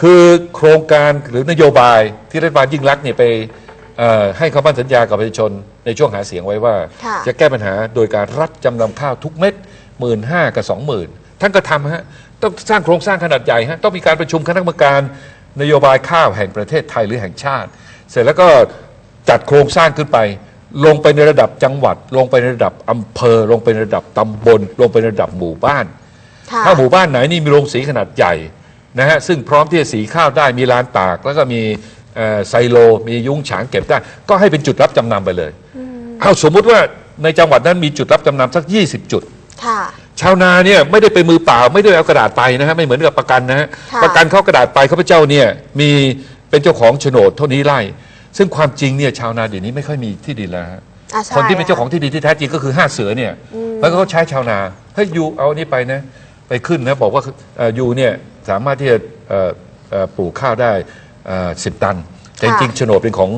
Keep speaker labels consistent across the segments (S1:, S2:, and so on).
S1: คือโครงการหรือนโยบายที่รัฐบาลยิ่งรักษณ์เนี่ยไปเอ่อให้คำมั่นสัญญากับประชาชนในช่วงหาเสียงไว้ว่า
S2: ค่ะ
S1: จะแก้ปัญหาโดยการรับจำนำข้าวทุกเม็ดหมื่นห้ากับสองหมื่นท่านก็ทำฮะต้องสร้างโครงสร้างขนาดใหญ่ฮะต้องมีการประชุมคณะกรรมการนโยบายข้าวแห่งประเทศไทยหรือแห่งชาติ เสร็จแล้วก็จัดโครงสร้างขึ้นไป ลงไปในระดับจังหวัด ลงไปในระดับอำเภอ ลงไปในระดับตำบล ลงไปในระดับหมู่บ้าน
S2: ค่ะ
S1: ถ้าหมู่บ้านไหนนี่มีโรงสีขนาดใหญ่ นะฮะซึ่งพร้อมที่จะสีข้าวได้มีลานตาก แล้วก็มีเอ่อไซโล มียุ้งฉางเก็บได้ ก็ให้เป็นจุดรับจำนำไปเลยเอาสมมุติว่าในจังหวัดนั้นมีจุดรับจำนำสัก 20 จุด
S2: ค่ะ
S1: ชาวนาเนี่ยไม่ได้ไปมือเปล่าไม่ได้เอากระดาษไปนะฮะไม่เหมือนกับประกันนะฮะ
S2: ค่ะ
S1: ประกันเขากระดาษไปข้าพเจ้าเนี่ยมีเป็นเจ้าของโฉนดเท่านี้ไร่ ซึ่งความจริงเนี่ยชาวนาเดี๋ยวนี้ไม่ค่อยมีที่ดินแล้วฮะ
S2: อะใช่
S1: คนที่เป็นเจ้าของที่ดินที่แท้จริงก็คือห้าเสือเนี่ยแล้วก็เขาใช้ชาวนาเฮ้ยยูเอาอันนี้ไปนะไปขึ้นนะบอกว่าเอ่อยูเนี่ย สามารถที่จะเอ่อเอ่อปลูกข้าวได้สิบตัน แต่จริงๆโฉนดเป็นของ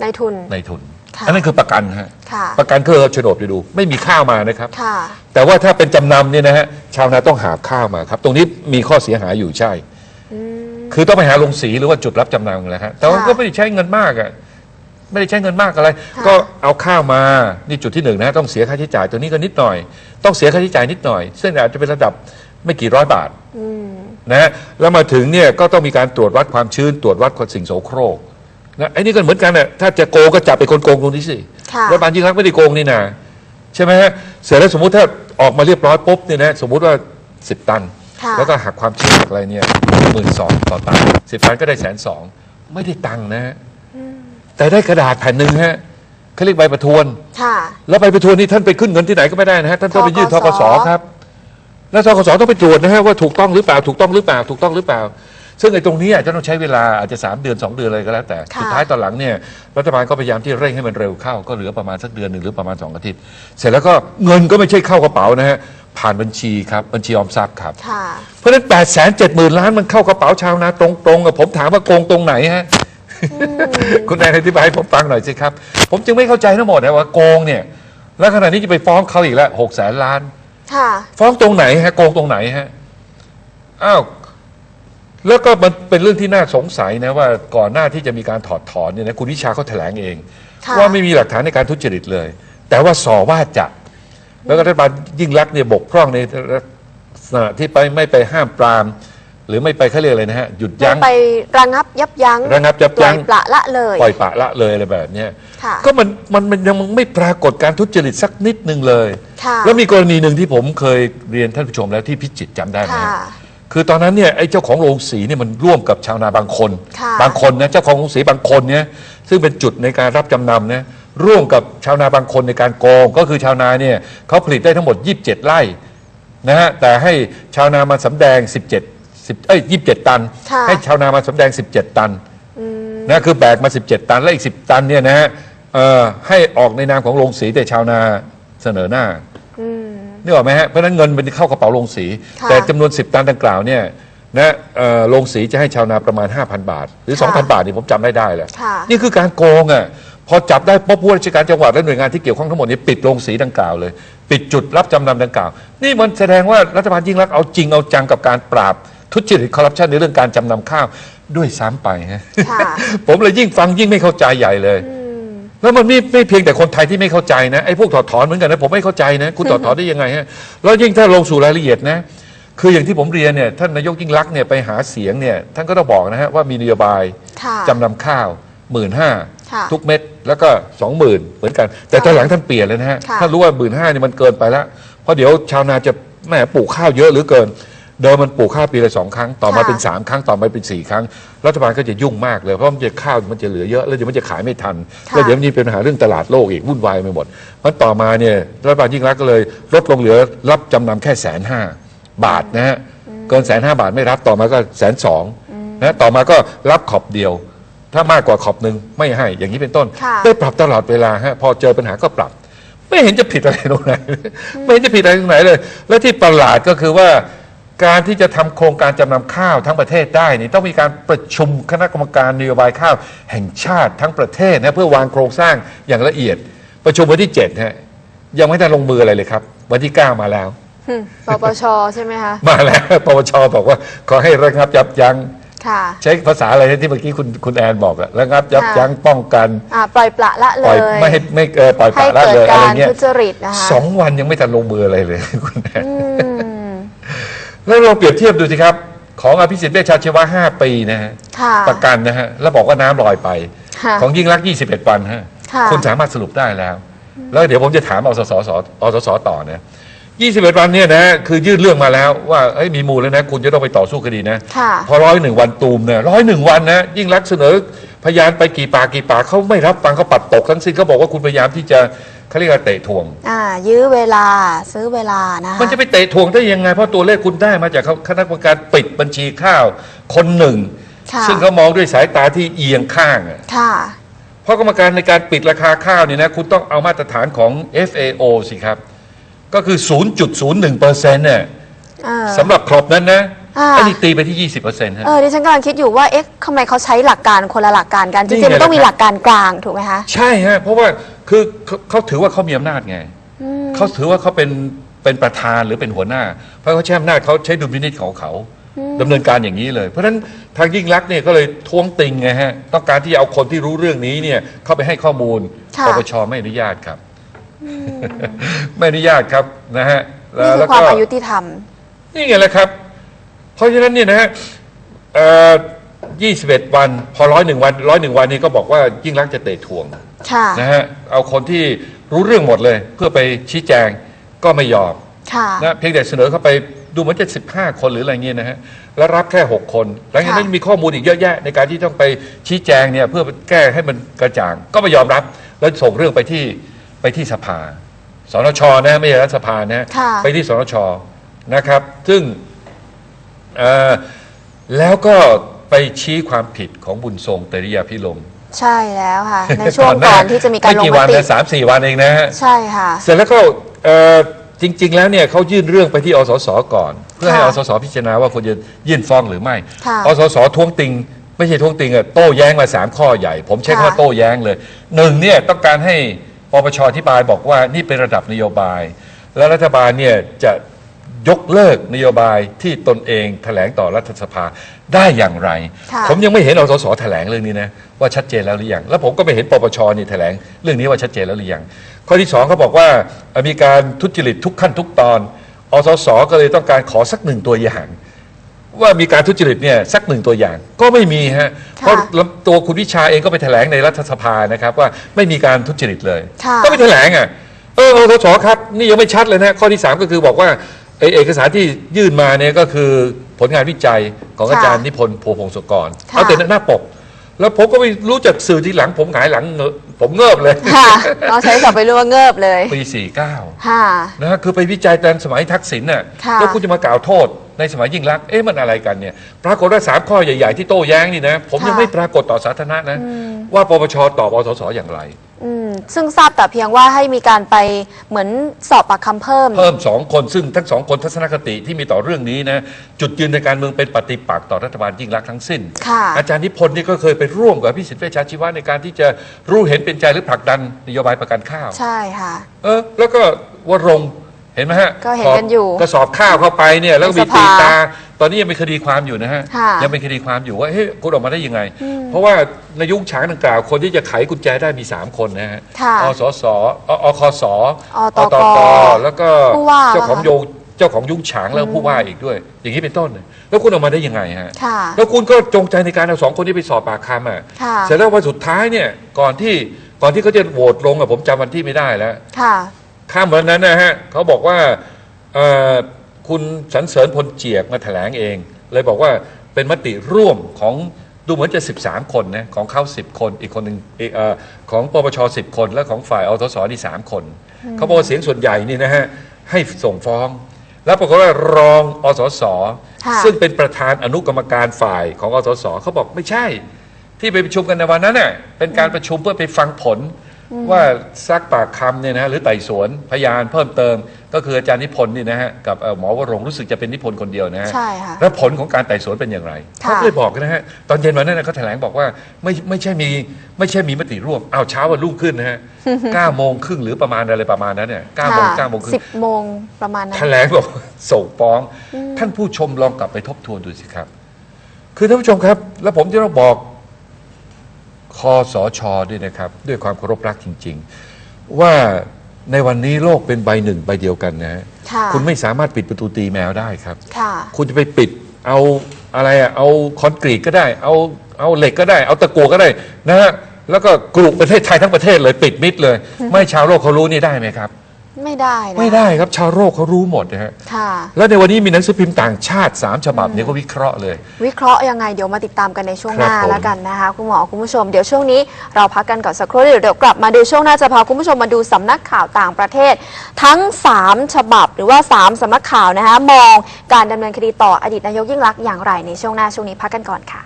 S2: ในทุน
S1: นายทุน
S2: ค่ะ
S1: อันนั้นคือประกันฮะ
S2: ค่ะ
S1: ประกันคือเอาโฉนดไปดู ไม่มีข้าวมานะครับ
S2: ค่ะ
S1: แต่ว่าถ้าเป็นจำนำเนี่ยนะฮะชาวนาต้องหาข้าวมาครับ ตรงนี้มีข้อเสียหายอยู่ใช่คือต้องไปหาลงสีหรือว่าจุดรับจำนำแหละฮะแต่ว่า
S2: ค่ะ
S1: ก็ไม่ได้ใช้เงินมากอะไม่ได้ใช้เงินมากอะไร
S2: ค่ะ
S1: ก็เอาข้าวมานี่จุดที่หนึ่งนะต้องเสียค่าใช้จ่ายตัวนี้ก็นิดหน่อย ต้องเสียค่าใช้จ่ายนิดหน่อย ซึ่งอาจจะเป็นระดับไม่กี่ร้อยบาท
S2: อืม
S1: นะฮะแล้วมาถึงเนี่ยก็ต้องมีการตรวจวัดความชื้น ตรวจวัดความสิ่งโสโครกนะไอ้นี่ก็เหมือนกันน่ะถ้าจะโกงก็จับไปคนโกงตรงนี้สิ
S2: ค่ะ
S1: รัฐบาลยิ่งรักษณ์ไม่ได้โกงนี่นะใช่ไหมฮะเสร็จแล้วสมมุติถ้าออกมาเรียบร้อยปุ๊บเนี่ยนะสมมุติว่า 10 ตัน
S2: ค่ะ
S1: แล้วก็หักความชื้นหักอะไรเนี่ยหมื่นสองต่อตันสิบตันก็ได้แสนสองไม่ได้ตังค์นะฮะแต่ได้กระดาษแผ่นหนึ่งฮะเขาเรียกใบประทวน
S2: ค่ะ
S1: แล้วใบประทวนนี่ท่านไปขึ้นเงินที่ไหนก็ไม่ได้นะฮะท่านต้องไปยื่นท
S2: ธ
S1: ก
S2: ก
S1: ส
S2: ส
S1: ครับ แล้วทกสต้องไปตรวจนะฮะว่าถูกต้องหรือเปล่าถูกต้องหรือเปล่าถูกต้องหรือเปล่า ซึ่งไอ้ตรงนี้อาจจะต้องใช้เวลาอาจจะ 3 เดือน 2 เดือนอะไรก็แล้วแต่
S2: ค่ะ
S1: สุดท้ายตอนหลังเนี่ยรัฐบาลก็พยายามที่เร่งให้มันเร็วเข้าก็เหลือประมาณสักเดือนหนึ่งหรือประมาณ 2 อาทิตย์ เสร็จแล้วก็เงินก็ไม่ใช่เข้ากระเป๋านะฮะผ่านบัญชีครับบัญชีออมทรัพย์ครับ
S2: ค่ะ
S1: เพราะฉะนั้น8ปดแสนเจ็ดหมื่นล้านมันเข้ากระเป๋าชาวนาตรงๆอะผมถามว่าโกงตรงไหนฮะ คุณแอนอธิบายให้ผมฟังหน่อยสิครับ ผมจึงไม่เข้าใจทั้งหมดนะว่าโกงเนี่ย แล้วขณะนี้จะไปฟ้องเขาอีกแล้วหกแสนล้าน
S2: ค่ะ
S1: ฟ้องตรงไหนฮะโกงตรงไหนฮะอ้าวแล้วก็มันเป็นเรื่องที่น่าสงสัยนะว่าก่อนหน้าที่จะมีการถอดถอนเนี่ยนะคุณวิชาเขาแถลงเอง
S2: ค่ะ
S1: ว่าไม่มีหลักฐานในการทุจริตเลย แต่ว่าสอว่าจะ แล้วก็รัฐบาลยิ่งรักษณ์เนี่ยบกพร่องในลักษณะที่ไปไม่ไปห้ามปราม หรือไม่ไปเขาเรียกอะไรนะฮะหยุดยั้ง
S2: ไประงับยับยั้ง
S1: ระงับยับยั้ง
S2: ปล่อปละละเลย
S1: ปล่อยปละละเลยอะไรแบบเนี้ย
S2: ค่ะ
S1: ก็มันมันมันยังไม่ปรากฏการทุจริตสักนิดหนึ่งเลย
S2: ค่ะ
S1: แล้วมีกรณีหนึ่งที่ผมเคยเรียนท่านผู้ชมแล้วที่พิจิตรจำได้ไหม
S2: ค่ะ
S1: ฮะคือตอนนั้นเนี่ยไอ้เจ้าของโรงสีเนี่ยมันร่วมกับชาวนาบางคน
S2: ค่ะ
S1: บางคนนะเจ้าของโรงสีบางคนเนี่ยซึ่งเป็นจุดในการรับจำนำนะร่วมกับชาวนาบางคนในการโกง ก็คือชาวนาเนี่ยเขาผลิตได้ทั้งหมด 27 ไร่นะฮะแต่ให้ชาวนามาสำแดง 17 10เอ้ย27ตัน
S2: ค่ะ
S1: ให้ชาวนามาสำแดง17ตัน
S2: อืม
S1: นะคือแบกมา17ตัน และอีก10ตันเนี่ยนะฮะเอ่อให้ออกในนามของโรงสีแต่ชาวนาเสนอหน้า
S2: อืม
S1: นึกออกไหมฮะเพราะฉะนั้นเงินมันเข้ากระเป๋าโรงสี
S2: ค่ะ
S1: แต่จำนวน10ตันดังกล่าวเนี่ยนะเอ่อโรงสีจะให้ชาวนาประมาณ 5,000 บาท หรือ
S2: ค่ะ
S1: 2,000 บาทนี่ผมจำได้ได้แหละ
S2: ค่ะ
S1: นี่คือการโกงอะพอจับได้ปุ๊บผู้ราชการจังหวัดและหน่วยงานที่เกี่ยวข้องทั้งหมดนี้ปิดโรงสีดังกล่าวเลย ปิดจุดรับจำนำดังกล่าว นี่มันแสดงว่ารัฐบาลยิ่งรักษณ์เอาจริงเอาจังกับการปราบ ทุจริตคอร์รัปชันในเรื่องการจำนำข้าวด้วยซ้ำไปฮะ
S2: ค่ะ
S1: ผมเลยยิ่งฟังยิ่งไม่เข้าใจใหญ่เลย
S2: อืม
S1: แล้วมันไม่ไม่เพียงแต่คนไทยที่ไม่เข้าใจนะไอ้พวกถอดถอนเหมือนกันนะผมไม่เข้าใจนะคุณถอดถอนได้ยังไงฮะแล้วยิ่งถ้าลงสู่รายละเอียดนะ คืออย่างที่ผมเรียนเนี่ยท่านนายกยิ่งรักษณ์เนี่ยไปหาเสียงเนี่ยท่านก็ต้องบอกนะฮะว่ามีนโยบาย
S2: ค่ะ
S1: จำนำข้าวหมื่นห้า
S2: ค่ะ
S1: ทุกเม็ดแล้วก็สองหมื่นเหมือนกัน แต่ตอนหลังท่านเปลี่ยนเลยนะฮะ
S2: ค่ะ
S1: ท่านรู้ว่าหมื่นห้านี่มันเกินไปแล้วเพราะเดี๋ยวชาวนาจะแหมปลูกข้าวเยอะเหรือเกิน เดิมมันปลูกข้าวปีละสองครั้ง ต่อมาเป็นสามครั้งต่อมาเป็นสี่ครั้ง รัฐบาลก็จะยุ่งมากเลยเพราะมันจะข้าวมันจะเหลือเยอะแล้วเดี๋ยวมันจะขายไม่ทัน
S2: ค่ะ
S1: แล้วเดี๋ยวมันมีปัญหาเรื่องตลาดโลกอีกวุ่นวายไปหมดเพราะต่อมาเนี่ยรัฐบาลยิ่งรักษณ์ก็เลยลดลงเหลือรับจำนำแค่แสนห้าบาทนะฮะเกินแสนห้าบาทไม่รับต่อมาก็แสนสองนะต่อมาก็รับขอบเดียว ถ้ามากกว่าขอบหนึ่งไม่ให้อย่างนี้เป็นต้น
S2: ค่ะ
S1: ได้ปรับตลอดเวลาฮะพอเจอปัญหาก็ปรับ ไม่เห็นจะผิดอะไรตรงไหน ไม่เห็นจะผิดอะไรตรงไหนเลย และที่ประหลาดก็คือว่า การที่จะทำโครงการจำนำข้าวทั้งประเทศได้นี่ต้องมีการประชุมคณะกรรมการนโยบายข้าวแห่งชาติทั้งประเทศนะเพื่อวางโครงสร้างอย่างละเอียด ประชุมวันที่7ฮะยังไม่ได้ลงมืออะไรเลยครับ วันที่ 9 มาแล้ว
S2: อืมปปชใช่ไหมคะ
S1: มาแล้วปปชบอกว่า ขอให้ระงับยับยั้ง
S2: ค่ะ
S1: ใช้ภาษาอะไรนะที่เมื่อกี้คุณคุณแอนบอกอะระงับยับ
S2: ค่ะ
S1: ยั้งป้องกัน
S2: อ่าปล่อยปละละเล
S1: ปล่อย
S2: ย
S1: ไม่ให้ไม่เออปล่อยป
S2: ให้
S1: ละละ
S2: เกิด
S1: เลยอะไร
S2: การ
S1: เงี้ย
S2: ทุจริตนะคะ
S1: สองวันยังไม่ทันลงมืออะไรเลยคุณแอน
S2: อืม
S1: แล้วเราเปรียบเทียบดูสิครับ ของอภิสิทธิ์เวชชาชีวะห้าปีนะฮะ
S2: ค่ะ
S1: ประกันนะฮะแล้วบอกว่าน้ำลอยไป
S2: ค่ะ
S1: ของยิ่งรักษณ์21 วันฮะ
S2: ค่ะ
S1: คุณสามารถสรุปได้แล้ว แล้วเดี๋ยวผมจะถามอสสสอสสต่อนะ21 วันเนี่ยนะคือยื่นเรื่องมาแล้วว่าเอ้ยมีมูลแล้วนะ คุณจะต้องไปต่อสู้คดีนะ
S2: ค่ะ
S1: พอร้อยหนึ่งวันตูมเนี่ยร้อยหนึ่งวันนะยิ่งรักษณ์เสนอพยานไปกี่ปากกี่ปากเขาไม่รับฟังเขาปัดตกทั้งสิ้นเขาบอกว่าคุณพยายามที่จะ เขาเรียกว่าเตะทวง
S2: อ่า ยื้อเวลาซื้อเวลานะคะ
S1: มันจะไปเตะทวงได้ยังไง เพราะตัวเลขคุณได้มาจากคณะกรรมการปิดบัญชีข้าวคนหนึ่ง
S2: ค่ะ
S1: ซึ่งเขามองด้วยสายตาที่เอียงข้างอะ
S2: ค่ะ
S1: เพราะกรรมการในการปิดราคาข้าวเนี่ยนะคุณต้องเอามาตรฐานของ FAO สิครับ ก็คือ 0.01%เนี่ย
S2: เออ
S1: สำหรับครบนั้นนะ
S2: อ่า
S1: อันนี้ตีไปที่ 20%ฮะ
S2: เออดิฉันกำลังคิดอยู่ว่าเอ๊ะทำไมเขาใช้หลักการคนละหลักการกันจ
S1: นี่
S2: ริงๆ
S1: ไง
S2: มันต้องมี
S1: ล่ะ
S2: ห
S1: ครับ
S2: ลักการกลางถูกไหมคะ
S1: ใช่ฮะเพราะว่า คือเขาเขาถือว่าเขามีอำนาจไงเขาถือว่าเขาเป็นเป็นประธานหรือเป็นหัวหน้า เพราะเขาใช้อำนาจเขาใช้ดุลพินิจของเขาดำเนินการอย่างนี้เลย เพราะฉะนั้นทางยิ่งรักษณ์เนี่ยก็เลยท้วงติงไงฮะต้องการที่จะเอาคนที่รู้เรื่องนี้เนี่ยเข้าไปให้ข้อมูล
S2: ค่ะ
S1: ปปชไม่อนุญาตครับ ไม่อนุญาตครับนะฮะ
S2: นี่คือ
S1: แล้ว
S2: ความ
S1: ก็
S2: อายุติธรรม
S1: นี่ไงแหละครับ เพราะฉะนั้นเนี่ยนะฮะเอ่อ 21 วัน พอร้อยหนึ่งวันร้อยหนึ่งวันนี้ก็บอกว่ายิ่งรักษณ์จะเตะทวง
S2: ค่ะ
S1: นะฮะเอาคนที่รู้เรื่องหมดเลย เพื่อไปชี้แจงก็ไม่ยอม
S2: ค่ะ
S1: นะเพียงแต่เสนอเข้าไปดูเหมือนจะ15 คนหรืออะไรเงี้ยนะฮะแล้วรับแค่ 6 คนหลังจากนั้น
S2: ค่ะ
S1: มีข้อมูลอีกเยอะแยะ ในการที่ต้องไปชี้แจงเนี่ยเพื่อแก้ให้มันกระจ่างก็ไม่ยอมรับ แล้วส่งเรื่องไปที่ไปที่สภาสนชนะไม่ใช่รัฐสภานะ
S2: ค่ะ
S1: ไปที่สนชนะครับ ซึ่งเอ่อแล้วก็ ไปชี้ความผิดของบุญทรงเตริยาพิรม
S2: ใช่แล้วค่ะ ในช่วงก่อนที่จะมีการลง
S1: ไกี่
S2: ม
S1: วัน
S2: ติ
S1: นะสามสี่วันเองนะฮะ
S2: ใช่ค่ะ
S1: เสร็จแล้วก็เอ่อจริง ๆ แล้วเนี่ยเขายื่นเรื่องไปที่อสสก่อน เพื่อให้
S2: ค่ะ
S1: อสสพิจารณาว่าควรจะยื่นฟ้องหรือไม่
S2: ค่ะ
S1: อสสท้วงติง ไม่ใช่ท้วงติงอะโต้แย้งมาสามข้อใหญ่ ผมใช้คำว่า
S2: ค่ะ
S1: โต้แย้งเลยหนึ่งเนี่ยต้องการให้ปปชอธิบายบอกว่านี่เป็นระดับนโยบาย และรัฐบาลเนี่ยจะยกเลิกนโยบายที่ตนเองแถลงต่อรัฐสภา ได้อย่างไร
S2: ค่ะ
S1: ผมยังไม่เห็นอสสแถลงเรื่องนี้นะว่าชัดเจนแล้วหรือยังแล้วผมก็ไม่เห็นปปชนี่แถลงเรื่องนี้ว่าชัดเจนแล้วหรือยังข้อที่สองเขาบอกว่าเอ่อมีการทุจริตทุกขั้นทุกตอนอสสก็เลยต้องการขอสักหนึ่งตัวอย่าง ว่ามีการทุจริตเนี่ยสักหนึ่งตัวอย่างก็ไม่มีฮะ
S2: ค่ะ
S1: เพราะตัวคุณวิชาเองก็ไปแถลงในรัฐสภานะครับว่าไม่มีการทุจริตเลย
S2: ค่ะ
S1: ก็ไปแถลงอะเอออสสครับนี่ยังไม่ชัดเลยนะข้อที่สามก็คือบอกว่าไอเอกสารที่ยื่นมาเนี่ยก็คือ ผลงานวิจัยของอาจารย์นิพนธ์โพพงศกร
S2: ค่ะ
S1: เอาแต่หน้าปก แล้วผมก็ไปรู้จักสื่อทีหลัง ผมหงายหลังเงอะผมเงิบเลย
S2: ค่ะเราใช้ศัพท์ไปเรียกว่าเงิบเลย
S1: ปี 49
S2: ค่ะ
S1: นะฮะคือไปวิจัยตอนสมัยทักษิณน่ะ
S2: ค่ะ
S1: แล้วคุณจะมากล่าวโทษในสมัยยิ่งรักษณ์เอ๊ะมันอะไรกันเนี่ย ปรากฏว่าสามข้อใหญ่ ๆ ที่โต้แย้งนี่นะ ผมยัง
S2: ค่ะ
S1: ไม่ปรากฏต่อสาธารณะนะ ว่าปปชตอบอสสอย่างไร
S2: อืมซึ่งทราบแต่เพียงว่าให้มีการไปเหมือนสอบปากคำเพิ่ม
S1: เพิ่มสองคนซึ่งทั้งสองคนทัศนคติที่มีต่อเรื่องนี้นะจุดยืนในการเมืองเป็นปฏิปักษ์ต่อรัฐบาลยิ่งรักษณ์ทั้งสิ้น
S2: ค่ะ
S1: อาจารย์นิพนธ์นี่ก็เคยไปร่วมกับพี่สิทธิเวชชาชีวะในการที่จะรู้เห็นเป็นใจหรือผลักดันนโยบายประกันข้าว
S2: ใช่ค่ะ
S1: เออแล้วก็วรงค์เห็นไหมฮะ
S2: ก็เห็นกันอยู่
S1: กระสอบข้าวเข้าไปเนี่ยแล้วก็มี
S2: ในสภา
S1: ตีตา ตอนนี้ยังเป็นคดีความอยู่นะฮะ
S2: ค่ะ
S1: ยังเป็นคดีความอยู่ว่าเฮ้ยคุณออกมาได้ยังไง เพราะว่าในยุคฉางดังกล่าว คนที่จะไขกุญแจได้มี 3 คนนะฮะ
S2: ค่ะ
S1: อสสออคส
S2: อตก
S1: ตแล้วก็
S2: ผู้ว่า
S1: เจ้าของ
S2: ปะคะ
S1: โยเจ้าของยุ้งฉางแล้วผู้ว่าอีกด้วย อย่างนี้เป็นต้นเลยแล้วคุณออกมาได้ยังไงฮะ
S2: ค่ะ
S1: แล้วคุณก็จงใจในการเอาสองคนนี้ไปสอบปากคำอะ
S2: ค่ะ
S1: เสร็จแล้ววันสุดท้ายเนี่ยก่อนที่ก่อนที่เขาจะโหวตลงอะผมจำวันที่ไม่ได้แล้ว
S2: ค่ะ
S1: ข้ามวันนั้นนะฮะเขาบอกว่าเอ่อคุณสรรเสริญพลเจียกมาแถลงเอง เลยบอกว่าเป็นมติร่วมของดูเหมือนจะ 13 คนนะของเขา10 คนอีกคนหนึ่งอีกเอ่อของปปช10 คน และของฝ่ายอทสนี่ 3 คน เขาบอกว่าเสียงส่วนใหญ่นี่นะฮะให้ส่งฟ้อง แล้วปรากฏว่ารองอสส
S2: ค่ะ
S1: ซึ่งเป็นประธานอนุกรรมการฝ่ายของอสสเขาบอกไม่ใช่ ที่ไปประชุมกันในวันนั้นน่ะเป็นการประชุมเพื่อไปฟังผล ว่าซักปากคำเนี่ยนะฮะหรือไต่สวนพยานเพิ่มเติม ก็คืออาจารย์นิพนธ์นี่นะฮะกับเอ่อหมอวรงค์รู้สึกจะเป็นนิพนธ์คนเดียวนะฮะ
S2: ใช่ค่ะ
S1: แล้วผลของการไต่สวนเป็นอย่างไร
S2: ค่ะ
S1: เขาก็เลยบอกนะฮะตอนเย็นวันนั้นนะเขาแถลงบอกว่าไม่ไม่ใช่มีไม่ใช่มีมติร่วมอ้าวเช้าวันรุ่งขึ้นนะฮะเก้าโมงครึ่งหรือประมาณอะไรประมาณนั้นเนี่ยเก้าโมง
S2: ค่ะ
S1: เก้าโมงครึ่
S2: สิ
S1: ง
S2: บโมงประมาณนั้น
S1: แถลงบอกส่งฟ้อง ท่านผู้ชมลองกลับไปทบทวนดูสิครับ คือท่านผู้ชมครับ แล้วผมจะต้องบอก คอสชด้วยนะครับ ด้วยความเคารพรักจริง ๆ ว่าในวันนี้โลกเป็นใบหนึ่งใบเดียวกันนะฮะ
S2: ค่ะ
S1: คุณไม่สามารถปิดประตูตีแมวได้ครับ
S2: ค่ะ
S1: คุณจะไปปิดเอาอะไรอะเอาคอนกรีตก็ได้ เอาเอาเหล็กก็ได้ เอาตะกั่วก็ได้นะฮะแล้วก็กลุ่มประเทศไทยทั้งประเทศเลยปิดมิดเลย ไม่ให้ชาวโลกเขารู้นี่ได้ไหมครับ
S2: ไม่ได้นะ
S1: ไม่ได้ครับชาวโลกเขารู้หมดนะฮะ
S2: ค่ะ
S1: แล้วในวันนี้มีหนังสือพิมพ์ต่างชาติสามฉบับเนี่ยก็วิเคราะห์เลย
S2: วิเคราะห์ยังไงเดี๋ยวมาติดตามกันในช่วงหน้า
S1: ครับผม
S2: แล้วกันนะคะ คุณหมอคุณผู้ชมเดี๋ยวช่วงนี้เราพักกันก่อนสักครู่เดี๋ยวเดี๋ยวกลับมาดูช่วงหน้าจะพาคุณผู้ชมมาดูสำนักข่าวต่างประเทศ ทั้ง 3 ฉบับหรือว่า 3สำนักข่าวนะคะมองการดำเนินคดีต่ออดีตนายกยิ่งรักษณ์อย่างไรในช่วงหน้าช่วงนี้พักกันก่อนค่ะ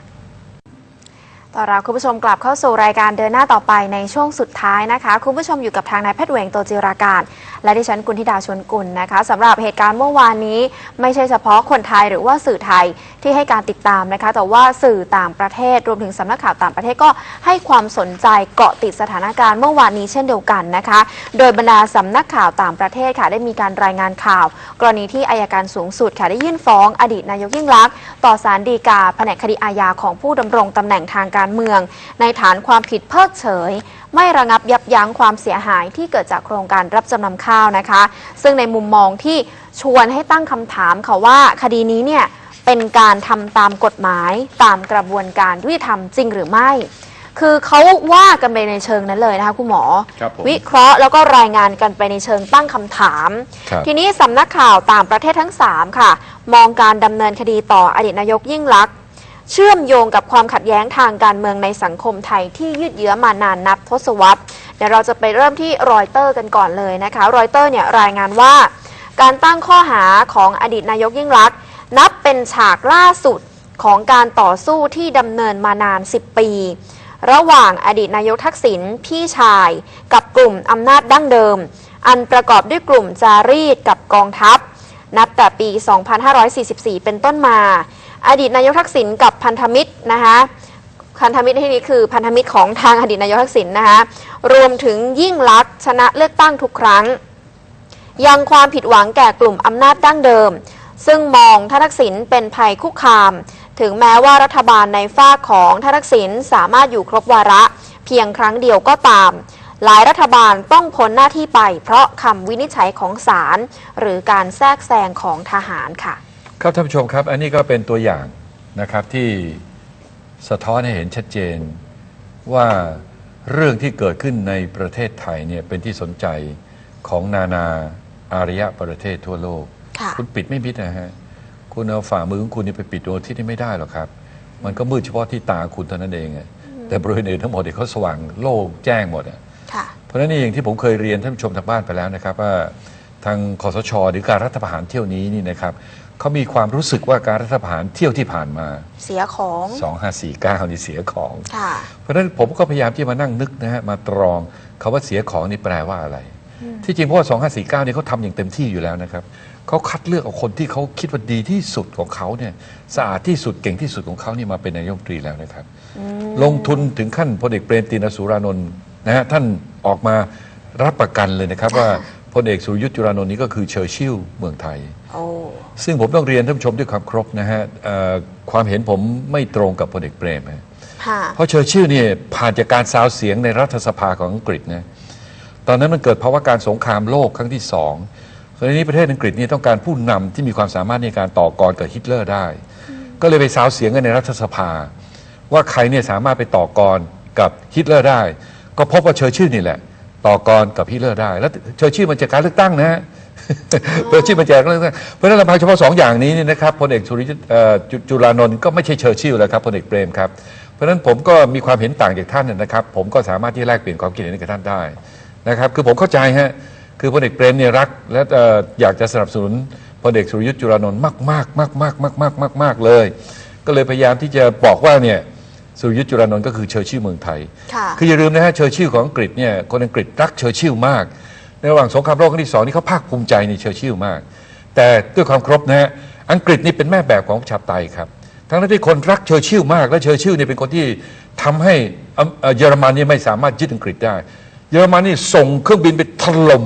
S2: ตอนรับคุณผู้ชมกลับเข้าสู่รายการเดินหน้าต่อไปในช่วงสุดท้ายนะคะ คุณผู้ชมอยู่กับทางนายแพทย์เวงโตจิราการ และดิฉันกุลธิดาชวนกุลนะคะสำหรับเหตุการณ์เมื่อวานนี้ ไม่ใช่เฉพาะคนไทยหรือว่าสื่อไทยที่ให้การติดตามนะคะ แต่ว่าสื่อต่างประเทศรวมถึงสำนักข่าวต่างประเทศก็ให้ความสนใจเกาะติดสถานการณ์เมื่อวานนี้เช่นเดียวกันนะคะ โดยบรรดาสำนักข่าวต่างประเทศค่ะได้มีการรายงานข่าว กรณีที่อายการสูงสุดค่ะได้ยื่นฟ้อง อดีตนายกยิ่งลักษณ์ต่อศาลฎีกาแผนกคดีอาญาของผู้ดำรงตำแหน่งทางการเมือง ในฐานความผิดเพิกเฉย ไม่ระงับยับยั้งความเสียหายที่เกิดจากโครงการรับจำนำข้าวนะคะ ซึ่งในมุมมองที่ชวนให้ตั้งคำถามค่ะว่าคดีนี้เนี่ยเป็นการทำตามกฎหมายตามกระบวนการยุติธรรมจริงหรือไม่ คือเขาว่ากันไปในเชิงนั้นเลยนะคะคุณหมอ
S1: ครับผม
S2: วิเคราะห์แล้วก็รายงานกันไปในเชิงตั้งคำถาม
S1: ครับ
S2: ทีนี้สำนักข่าวต่างประเทศทั้ง 3 ค่ะ มองการดำเนินคดีต่ออดีตนายกยิ่งลักษณ์ เชื่อมโยงกับความขัดแย้งทางการเมืองในสังคมไทยที่ยืดเยื้อมานานนับทศวรรษเดี๋ยวเราจะไปเริ่มที่รอยเตอร์กันก่อนเลยนะคะรอยเตอร์เนี่ยรายงานว่า การตั้งข้อหาของอดีตนายกยิ่งลักษณ์นับเป็นฉากล่าสุดของการต่อสู้ที่ดำเนินมานาน 10 ปี ระหว่างอดีตนายกทักษิณพี่ชาย กับกลุ่มอำนาจดั้งเดิม อันประกอบด้วยกลุ่มจารีตกับกองทัพ นับแต่ปี 2544 เป็นต้นมา อดีตนายกทักษิณกับพันธมิตรนะคะพันธมิตรที่นี้คือพันธมิตรของทางอดีตนายกทักษิณนะคะรวมถึงยิ่งลักษณ์ชนะเลือกตั้งทุกครั้ง ยังความผิดหวังแก่กลุ่มอำนาจดั้งเดิม ซึ่งมองท่านทักษิณเป็นภัยคุกคาม ถึงแม้ว่ารัฐบาลในฝ้าของท่านทักษิณสามารถอยู่ครบวาระ เพียงครั้งเดียวก็ตาม หลายรัฐบาลต้องพ้นหน้าที่ไป เพราะคำวินิจฉัยของศาลหรือการแทรกแซงของทหารค่ะ
S1: ครับท่านผู้ชมครับ อันนี้ก็เป็นตัวอย่างนะครับที่สะท้อนให้เห็นชัดเจนว่าเรื่องที่เกิดขึ้นในประเทศไทยเนี่ยเป็นที่สนใจของนานาอารยประเทศทั่วโลก
S2: ค่ะ
S1: คุณปิดไม่มิดนะฮะ คุณเอาฝ่ามือของคุณนี่ไปปิดดวงอาทิตย์นี่ไม่ได้หรอกครับ มันก็มืดเฉพาะที่ตาคุณเท่านั้นเองอะแต่บริเวณอื่นทั้งหมดเนี่ยเขาสว่างโล่งแจ้งหมดอะ
S2: ค่ะ
S1: เพราะฉะนั้นนี่อย่างที่ผมเคยเรียนท่านผู้ชมทางบ้านไปแล้วนะครับว่าทางคอสชหรือการรัฐประหารเที่ยวนี้นี่นะครับเขามีความรู้สึกว่าการรัฐประหารเที่ยวที่ผ่านมา
S2: เสียของ
S1: 2549นี่เสียของ
S2: ค่ะ
S1: เพราะฉะนั้นผมก็พยายามที่มานั่งนึกนะฮะมาตรองคาว่าเสียของนี่แปลว่าอะไร ที่จริงเพราะว่า2549นี่เขาทำอย่างเต็มที่อยู่แล้วนะครับเขาคัดเลือกเอาคนที่เขาคิดว่าดีที่สุดของเขาเนี่ยสะอาดที่สุดเก่งที่สุดของเขานี่มาเป็นนายกรัฐมนตรีแล้วนะครับ ลงทุนถึงขั้นพลเอกเปรมตินสุรานนท์ นะฮะท่านออกมารับประกันเลยนะครับ
S2: ค่ะ
S1: ว่าพลเอกสุรยุทธ์จุรานนท์นี้ก็คือเชอร์ชิลเมืองไทย
S2: โอ้
S1: ซึ่งผมต้องเรียนท่านผู้ชมด้วยความเคารบนะฮะเอ่อความเห็นผมไม่ตรงกับพลเอกเปรมนะ
S2: ค่ะ
S1: เพราะเชอร์ชิลเนี่ยผ่านจากการซาวเสียงในรัฐสภาของอังกฤษนะตอนนั้นมันเกิดภาวะการสงครามโลกครั้งที่สองคราวนี้ประเทศอังกฤษเนี่ยต้องการผู้นำที่มีความสามารถในการต่อกรกับฮิตเลอร์ได้ ก็เลยไปซาวเสียงกันในรัฐสภา ว่าใครเนี่ยสามารถไปต่อกรกับฮิตเลอร์ได้ ก็พบว่าเชอร์ชื่อนี่แหละ ต่อกรกับฮิตเลอร์ได้ แล้วเชอร์ชื่อมันจาการเลือกตั้งนะฮะเชอร์ชื่อมันจาการเลือกตั้งเพราะนั้นเราพังเฉพาะสองอย่างนี้นี่นะครับพลเอกสุริยจุลานนท์ก็ไม่ใช่เชอร์ชื่อแล้วครับพลเอกเปรมครับเพราะนั้นผมก็มีความเห็นต่างจากท่านนะครับ ผมก็สามารถที่แลกเปลี่ยนความคิดเห็นกับท่านได้นะครับคือผมเข้าใจฮะคือพลเอกเปรมเนี่ยรัก และอยากจะสนับสนุนพลเอกสุริยุทธ์จุลานนท์มากมากมากมากมากมากมากเลย ก็เลยพยายามที่จะบอกว่าเนี่ย สุรยุทธ์จุลานนท์ก็คือเชอร์ชิลเมืองไทย
S2: ค่ะ
S1: คืออย่าลืมนะฮะเชอร์ชิลของอังกฤษเนี่ยคนอังกฤษรักเชอร์ชิลมาก ในระหว่างสงครามโลกครั้งที่สองนี่เขาภาคภูมิใจในเชอร์ชิลมาก แต่ด้วยความเคารบนะฮะอังกฤษนี่เป็นแม่แบบของประชาธิปไตยครับ ทั้งนั้นที่คนรักเชอร์ชิลมาก และเชอร์ชิลเนี่ยเป็นคนที่ทำให้เอ่อเอ่อเยอรมันเนี่ยไม่สามารถยึดอังกฤษได้ เยอรมันนี่ส่งเครื่องบินไปถล่ม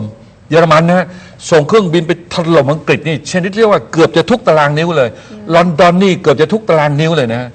S1: เยอรมันนะฮะส่งเครื่องบินไปถล่มอังกฤษนี่ชนิดเรียกว่าเกือบจะทุกตารางนิ้วเลย ลอนดอนนี่เกือบจะทุกตารางนิ้วเลยนะฮะ